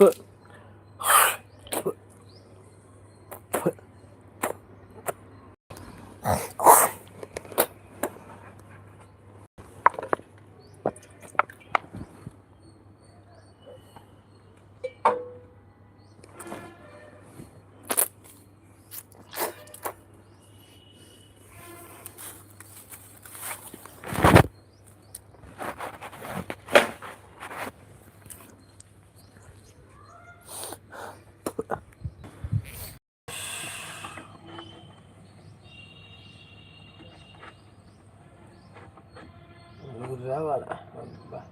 നമുക്ക് agora. lá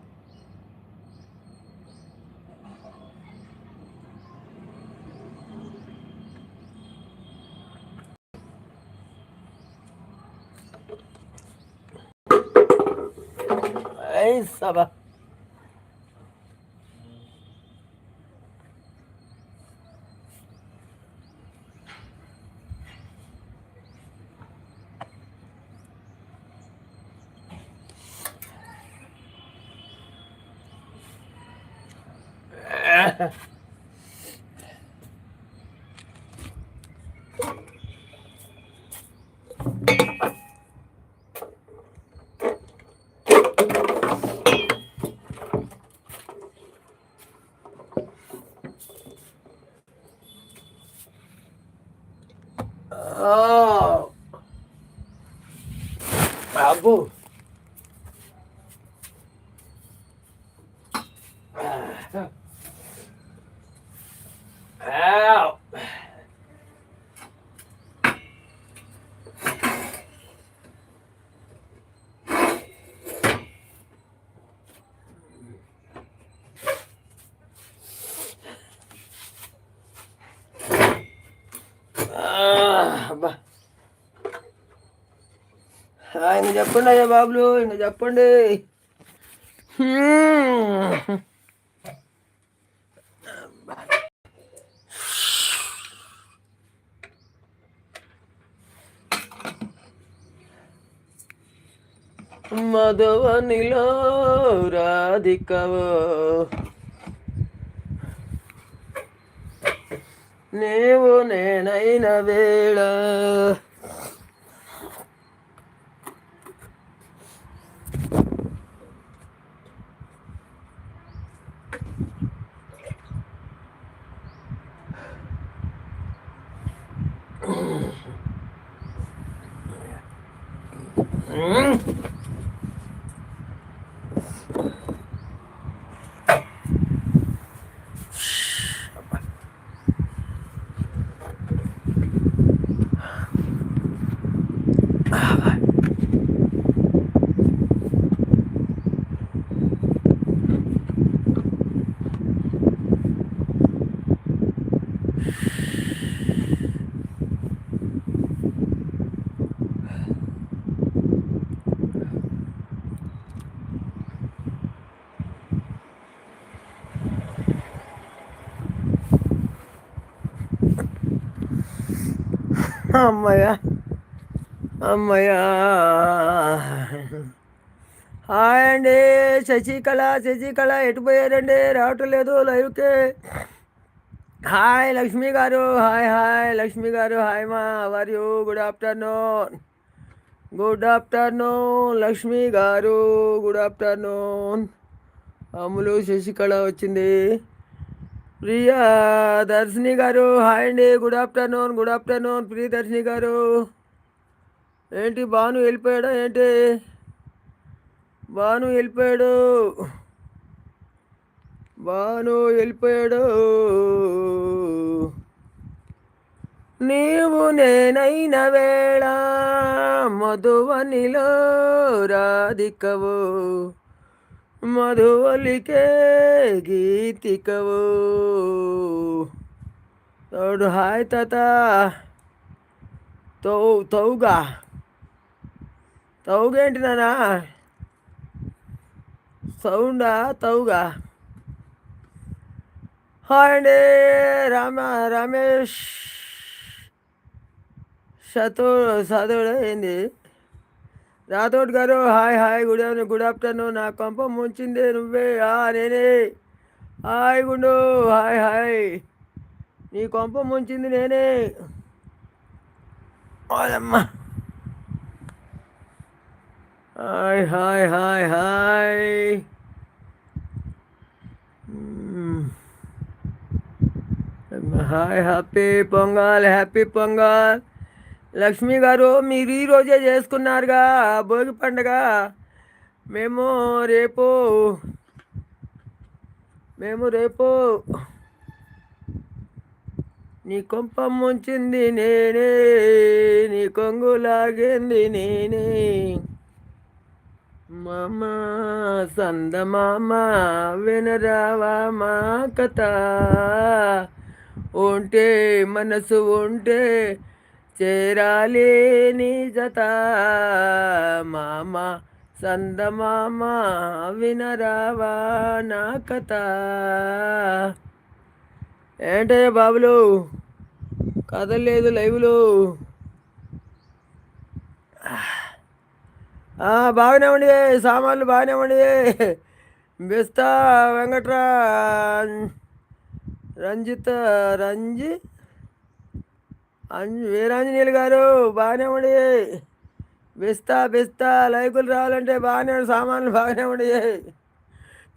Ei, sabá. Bravo. Ah. చెప్పండి అయ్యా బాబులు ఇంకా చెప్పండి. మధువనిలో రాధికవో. నీవు నేనైన వేళ Mm-hmm. అమ్మయ్యా. అమ్మయ్యా. హాయ్ అండి. శశికళ శశికళ ఎటు పోయారండి? రావటం లేదు లైవ్కే. Hi Lakshmi garu. Hi hi Lakshmi garu. Hi మా. How are you good afternoon good afternoon Lakshmi garu. Good afternoon అమ్ములు శశికళ వచ్చింది. ప్రియా దర్శిని గారు హాయ్ అండి. Good afternoon good afternoon Priyadarshini garu. ఏంటి భాను వెళ్ళిపోయాడా? ఏంటి? భాను వెళ్ళిపోయాడు. భాను వెళ్ళిపోయాడు. నీవు నేనైన వేళ మధువనిలో రాధికవు. మధువలికే గీతికవు తోడు హాయ్ తాత తౌ తౌగా తౌగేంటి నానా సౌండా తౌగా హాయ్ అండి రామ రమేష్ సతో సదోడు ఏంది Rathod garu hi hi good evening good afternoon నా కొంప ముంచింది నువ్వే ఆ నేనే. హాయ్ గుండు హాయ్ హాయ్. నీ కొంప ముంచింది నేనే. అమ్మా hi hi hi hi. Hi happy Pongal happy Pongal. Lakshmi garu మీరు ఈరోజే చేసుకున్నారుగా భోగి పండగ. మేము రేపు మేము రేపు నీ కొంపం ముంచింది నేనే నీ కొంగు లాగింది నేనే. మామ సంద మామ వినరావా మా కథ? ఉంటే మనసు ఉంటే చేరాలి నీ జత మామ సంద మామ వినరావా నా కథ. ఏంటయ్యా బాబులు? కదలేదు లైవ్లో. ఆ, బాగానే ఉండి సామాన్లు బాగానే ఉండి బిస్తా వెంకట్రా రంజిత్ రంజి వీరాంజనేయులు గారు బాగానే ఉండి. బిస్తా బిస్తా లైకులు రావాలంటే బాగానే సామాన్లు బాగానే ఉండి.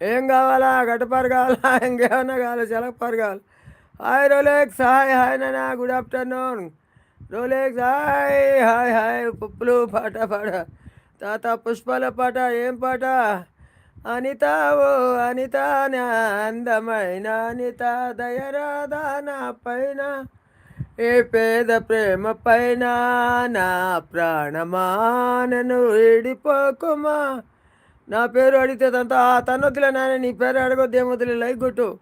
ఏం కావాలా? గడ్డపారు కావాలా? ఇంకేమన్నా కావాలా? చెలకపారు కావాలి? హాయ్ రోలెక్స్ హాయ్ హాయ్ నాన్న good afternoon. Rolex hi hi hi పుప్పులు పాట పాట తాత పుష్పాల పాట ఏం పాట? అనిత ఓ అనిత నా అందమైన అనిత దయరాధా నా పైన. ఏ పేద ప్రేమ పైన నా ప్రాణమానను ఏడిపోకుమా నా పేరు అడిగితే తంత వదిలే నాయన నీ పేరు అడగొద్దు ఏమొద్దులే లైక్ కొట్టు.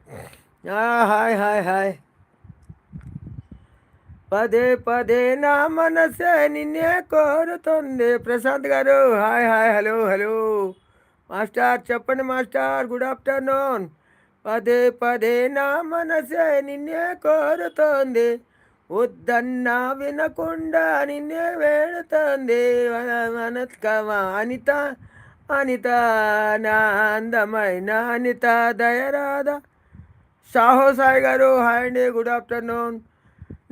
ఆ, హాయ్ హాయ్ హాయ్. పదే పదే నా మనసే నిన్నే కోరుతుంది. Prashant garu hi hi hello hello. Master చెప్పండి మాస్టర్ గుడ్ ఆఫ్టర్నూన్. పదే పదే నా మనసే నిన్నే కోరుతోంది. వద్దన్నా వినకుండా నిన్నే వేడుతుంది అనత్క అనిత అనిత నా అందమైన అనిత దయరాధ. సాహో సాయి గారు హాయ్ అండి గుడ్ ఆఫ్టర్నూన్.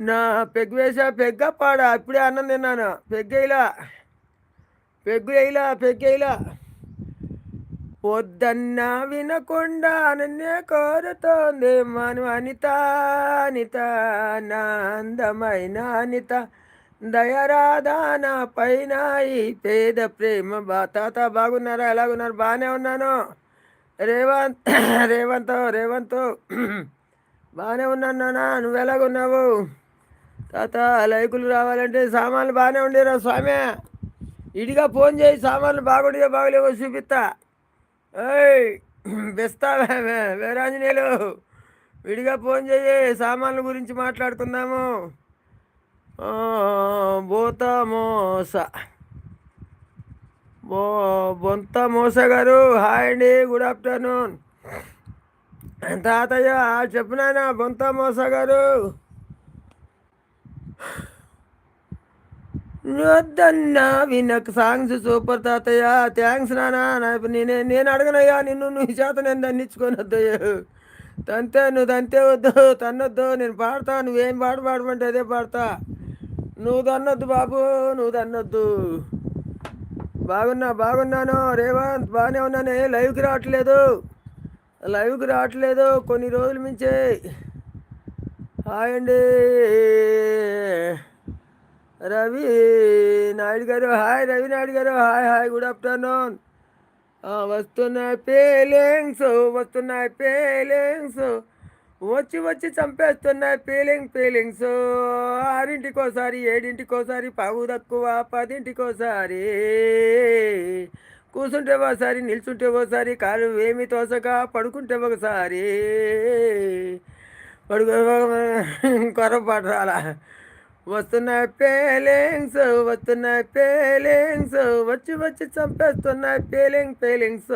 నా పెగ్గు వేసా పెగ్గ పాడా ఇప్పుడే అన్నం తిన్నాను. పెగ్గేలా పెగ్గు వేయలా పెగ్గేలా వద్దన్నా వినకుండా నన్నే కోరుతోంది మను అనిత అనిత నా అందమైన అనిత. దయరాధా నా పైన ఈ పేద ప్రేమ బా తాత బాగున్నారా? ఎలాగున్నారు? బాగానే ఉన్నాను. రేవంత్ రేవంత్ రేవంత్. బాగానే ఉన్నాను నాన్న. నువ్వు ఎలాగున్నావు? తాత లైకులు రావాలంటే సామాన్లు బాగానే ఉండేరా స్వామి. ఇడిగా ఫోన్ చేయి సామాన్లు బాగుండిగా బాగలేవో చూపిస్తా. ఏయ్ బెస్తా వీరాంజనేయులు విడిగా ఫోన్ చేయి సామాన్ల గురించి మాట్లాడుకుందాము. ఆ, బోత మోస. బో బొంత మోస గారు హాయ్ అండి గుడ్ ఆఫ్టర్నూన్. తాతయ్య చెప్పునాయన బొంత మోస గారు. వద్దన్నా వినక్ సాంగ్స్ సూపర్ తాతయ్య. థ్యాంక్స్ నానా నా నేనే నేను అడగనయ్యా నిన్ను నువ్వు చేత నేను దండించుకొని తంతే నువ్వు తంతే వద్దు తన్నొద్దు నేను పాడతా నువ్వేం పాట పాడమంటే అదే పాడతా. నువ్వు తన్నొద్దు బాబు నువ్వు తన్నొద్దు. బాగున్నా బాగున్నాను రేవంత్ బాగానే ఉన్నాను లైవ్కి రావట్లేదు. లైవ్కి రావట్లేదు కొన్ని రోజుల మించే హాయ్ అండి. Ravi Naidu garu hi Ravi Naidu garu hi hi good afternoon వస్తున్నాయి పేలింగ్స్ వస్తున్నాయి పేలింగ్స్ వచ్చి వచ్చి చంపేస్తున్నాయి ఫీలింగ్ ఫీలింగ్స్ ఆరింటికోసారి ఏడింటికోసారి పావు తక్కువ పదింటికోసారి. కూర్చుంటే ఒకసారి నిల్చుంటే ఒకసారి కాలు ఏమి తోసక పడుకుంటే ఒకసారి. పడుకో కొరపాటు రాలా. వస్తున్నాయి ఫీలింగ్స్ వస్తున్నాయి ఫీలింగ్స్ వచ్చి వచ్చి చంపేస్తున్నాయి పేలింగ్ ఫీలింగ్స్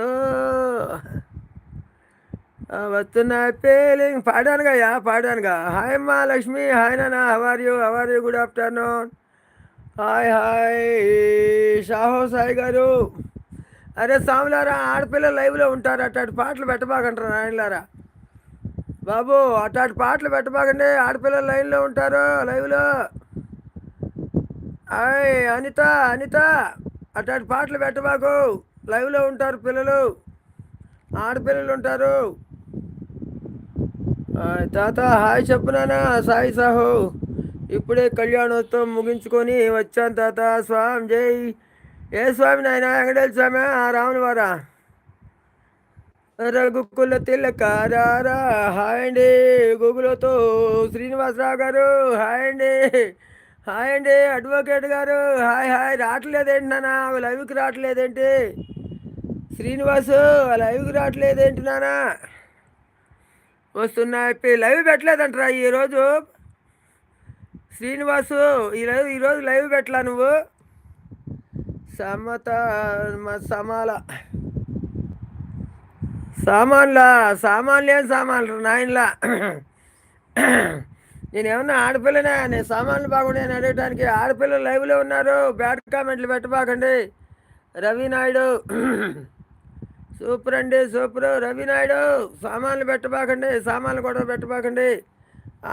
వస్తున్నాయి పేలింగ్ పాడానుగా యా పాడానుగా. హాయ్ మా లక్ష్మి హాయ్ నానా how are you how are you good afternoon hi hi. షాహో Sai garu. అరే సాములారా ఆడపిల్లలు లైవ్లో ఉంటారు. అటు పాటలు పెట్టబాకంటారు ఆయనలారా బాబు అట్లాంటి పాటలు పెట్టబాకండి ఆడపిల్లలు లైన్లో ఉంటారు లైవ్లో అయ్ అనిత అనిత అట్లాంటి పాటలు పెట్టబాకు. లైవ్లో ఉంటారు పిల్లలు. ఆడపిల్లలు ఉంటారు తాత హాయ్ చెప్పునానా సాయి సాహు. ఇప్పుడే కళ్యాణోత్సవం ముగించుకొని వచ్చాను తాత స్వామి జై. ఏ స్వామి నాయన వెంకటేశ్వర స్వామి ఆ రాముని వారా? రఘుకుల తిలకారారా హాయ్ అండి గూగుల్తో శ్రీనివాసరావు గారు. హాయ్ అండి. హాయ్ అండి అడ్వకేట్ గారు. Hi hi. రావట్లేదేంటి నాన్న? లైవ్కి రావట్లేదేంటి? శ్రీనివాసు లైవ్కి రావట్లేదేంటి నాన్న? వస్తున్నా ఇప్పుడు లైవ్ పెట్టలేదంటరా ఈరోజు శ్రీనివాసు ఈరోజు ఈరోజు లైవ్ పెట్టలా నువ్వు? సమత సమాల. సామాన్లా సామాన్లు ఏం సామాన్లు నాయనలా? నేనేమన్నా ఆడపిల్లనే నేను సామాన్లు బాగున్నాయని అడగటానికి ఆడపిల్లలు లైవ్లో ఉన్నారు. బ్యాడ్ కామెంట్లు పెట్టబాకండి. రవి నాయుడు. సూపర్ అండి సూపర్. రవి నాయుడు సామాన్లు పెట్టబాకండి సామాన్లు కూడా పెట్టబాకండి.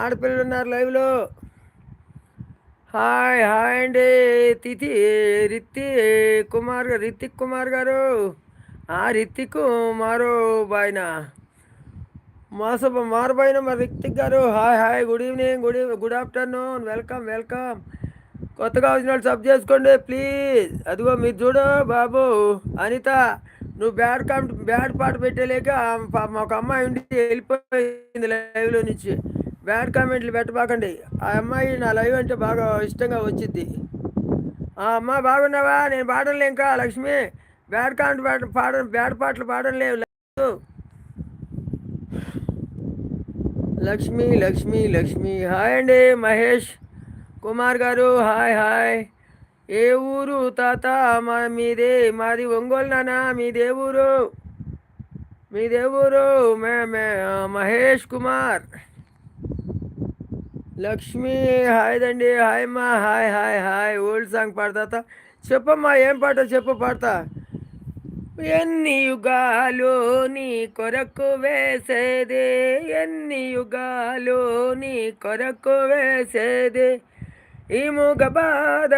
ఆడపిల్లలు ఉన్నారు లైవ్లో హాయ్ హాయ్ అండి. తిథి రిత్తి కుమార్ గారు రితిక్ కుమార్ గారు. ఆ రితిక్ మారు బాయ్న. మాస మారుబాయిన మా Hrithik garu. Hi hi good evening good good afternoon. Welcome welcome. కొత్తగా వచ్చిన వాళ్ళు సబ్ చేసుకోండి ప్లీజ్. అదిగో మీరు చూడు బాబు అనిత నువ్వు బ్యాడ్ కామెంట్ బ్యాడ్ పాట పెట్టలేక ఒక అమ్మాయి ఉండి వెళ్ళిపోయింది లైవ్లో నుంచి. బ్యాడ్ కామెంట్లు పెట్టబాకండి. ఆ అమ్మాయి నా లైవ్ అంటే బాగా ఇష్టంగా వచ్చింది ఆ అమ్మ బాగున్నావా? నేను పాడలే ఇంకా లక్ష్మి. బ్యాడ్ కామెంట్ పాట పాడ బ్యాడ్ పాటలు పాడలేవు లక్ష్మి లక్ష్మి లక్ష్మి హాయ్ అండి మహేష్ కుమార్ గారు హాయ్ హాయ్ ఏ ఊరు తాత మా మీదే మాది ఒంగోలు నాన్న మీదే ఊరు మీదే ఊరు మే మే మహేష్ కుమార్ లక్ష్మి హాయ్ దండి హాయ్ మా hi hi hi old song పాడతా చెప్పమ్మా ఏం పాట చెప్పు పాడతా ఎన్ని యుగాలు నీ కొరకు వేసేదే? ఎన్ని యుగాలు నీ కొరకు వేసేదే? ఈ ముగ బాధ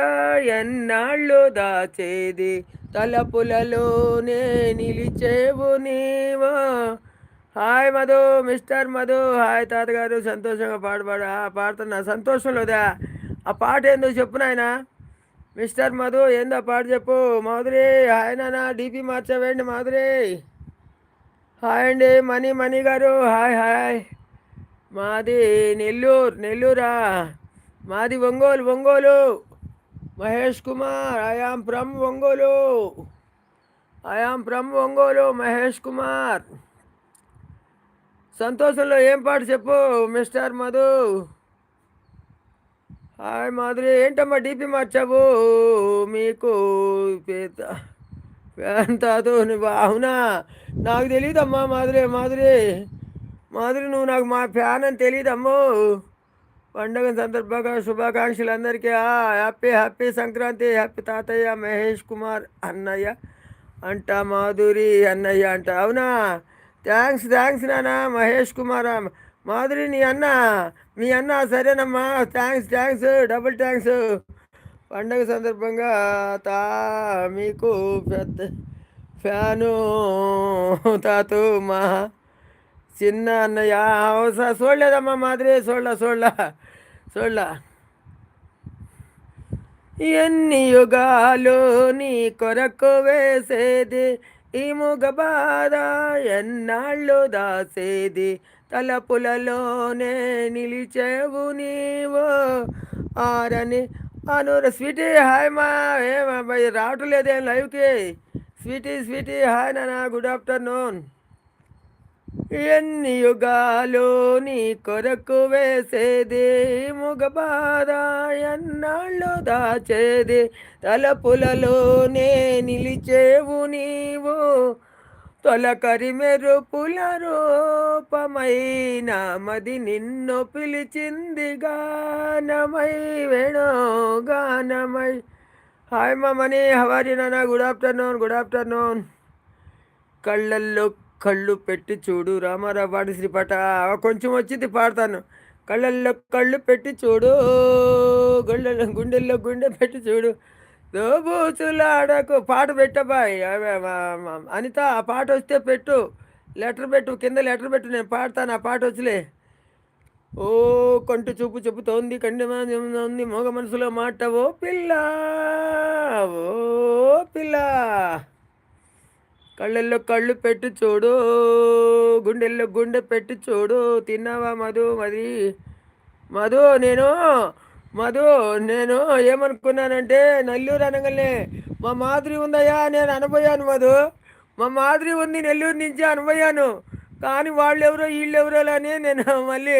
ఎన్నాళ్ళు దాచేది? తలపులలోనే నిలిచేవు నీవో? Hi Madhu mister Madhu. Hi తాతగారు. సంతోషంగా పాడబడా పాడుతున్నా సంతోషంలోదా ఆ పాట ఏందో చెప్పు నాయనా. మిస్టర్ మధు ఏందో పాట చెప్పు. మాధురి హాయ్ నాన్న డీపీ మార్చవేయండి మాధురి. హాయ్ అండి మనీ మనీ గారు. Hi hi. మాది నెల్లూరు నెల్లూరా. మాది Ongole Ongole. Mahesh Kumar I am from Ongole. I am from Ongole Mahesh Kumar. సంతోషంలో ఏం పాట చెప్పు మిస్టర్ మధు? హాయ్ మాధురి ఏంటమ్మా డీపీ మార్చావు? మీకు పేద తాతో అవునా? నాకు తెలియదమ్మా మాధురి మాధురి. మాధురి నువ్వు నాకు మా ఫ్యాన్ అని తెలియదమ్మో పండుగ సందర్భంగా శుభాకాంక్షలు అందరికీ. Happy happy Sankranti. హ్యాపీ తాతయ్య మహేష్ కుమార్ అన్నయ్య అంట మాధురి అన్నయ్య అంట. అవునా? థ్యాంక్స్ థ్యాంక్స్ నానా మహేష్ కుమార్. మాధురి నీ అన్న మీ అన్న సరేనమ్మా. థ్యాంక్స్ థ్యాంక్స్ డబుల్ థ్యాంక్స్ పండగ సందర్భంగా తా మీకు పెద్ద ఫ్యాను. తాతు మా చిన్న అన్నయ్య. చూడలేదమ్మా మాదిరి చూడలా చూడలా చూడలా ఎన్ని యుగాలు నీ కొరకు వేసేది? ఈ ముగ బాధ ఎన్నాళ్ళు దాసేది? తలపులలోనే నిలిచేవు నీవు. ఆరని అనూర స్వీటీ హాయ్ మా ఏమా రావటం లేదేం లైవ్కి. స్వీటీ స్వీటీ హాయ్ నానా గుడ్ ఆఫ్టర్నూన్. ఎన్ని యుగాలు నీ కొరకు వేసేది? ముగబాధ ఎన్నాళ్ళు దాచేది. తలపులలోనే నిలిచేవు నీవు. తొలకరి మెరుపుల రూపమైన మది నిన్ను పిలిచింది గానమై వేణో గానమై. హాయ్ మమ్మని హవారి నాన్న? గుడ్ ఆఫ్టర్నూన్ గుడ్ ఆఫ్టర్నూన్ కళ్ళల్లో కళ్ళు పెట్టి చూడు రామారావు పాటి శ్రీపాట. కొంచెం వచ్చింది పాడతాను. కళ్ళల్లో కళ్ళు పెట్టి చూడు గుండెల్లో గుండెల్లో గుండె పెట్టి చూడు. దోబూచులాడకు పాట పెట్టబాయ్ అనిత ఆ పాట వస్తే పెట్టు. లెటర్ పెట్టు కింద లెటర్ పెట్టు నేను పాడతాను ఆ పాట వచ్చలే ఓ కంటి చూపు చెబుతోంది కంటి ఉంది మగ మనసులో మాట ఓ పిల్ల ఓ పిల్ల. కళ్ళల్లో కళ్ళు పెట్టి చూడు గుండెల్లో గుండె పెట్టి చూడు తిన్నావా మధు మది మధు నేను మధు నేను ఏమనుకున్నానంటే నెల్లూరు అనగానే మా మాదిరి ఉందయ్యా నేను అనబోయాను మధు. మా మాదిరి ఉంది నెల్లూరు నుంచి అనబోయాను. కానీ వాళ్ళు ఎవరో వీళ్ళు ఎవరో అని నేను మళ్ళీ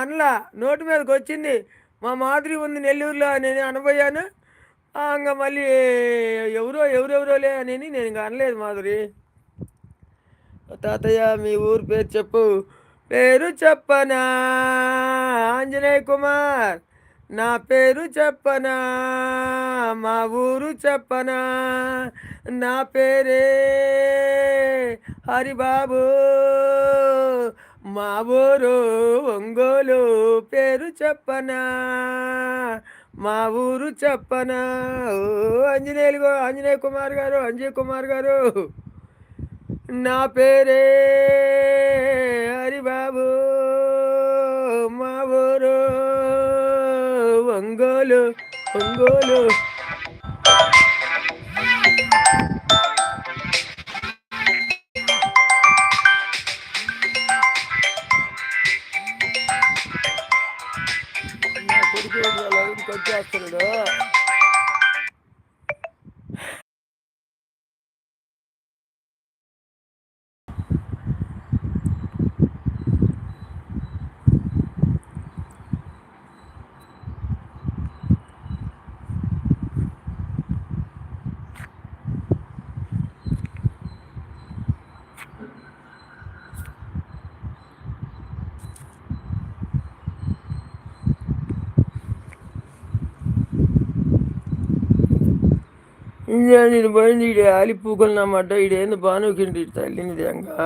అనలా. నోటి మీదకి వచ్చింది మా మాదిరి ఉంది నెల్లూరులో నేను అనబోయాను. ఇంకా మళ్ళీ ఎవరో ఎవరెవరోలే అని నేను ఇంకా అనలేదు మాధురి తాతయ్య మీ ఊరు పేరు చెప్పు. పేరు చెప్పనా ఆంజనేయ కుమార్. నా పేరు చెప్పనా? మా ఊరు చెప్పనా? నా పేరే హరిబాబు. మా ఊరు ఒంగోలు పేరు చెప్పనా? మా ఊరు చెప్పనా? ఓ ఆంజనేయులు ఆంజనేయ కుమార్ గారు అంజయ్ కుమార్ గారు. నా పేరే ఒంగోలు వచ్చేస్తున్నాడు ఇది పోయింది ఈడే ఆలిపూకలు నమ్మాట ఇడేంది బానుకిండి తల్లినిది అంగా?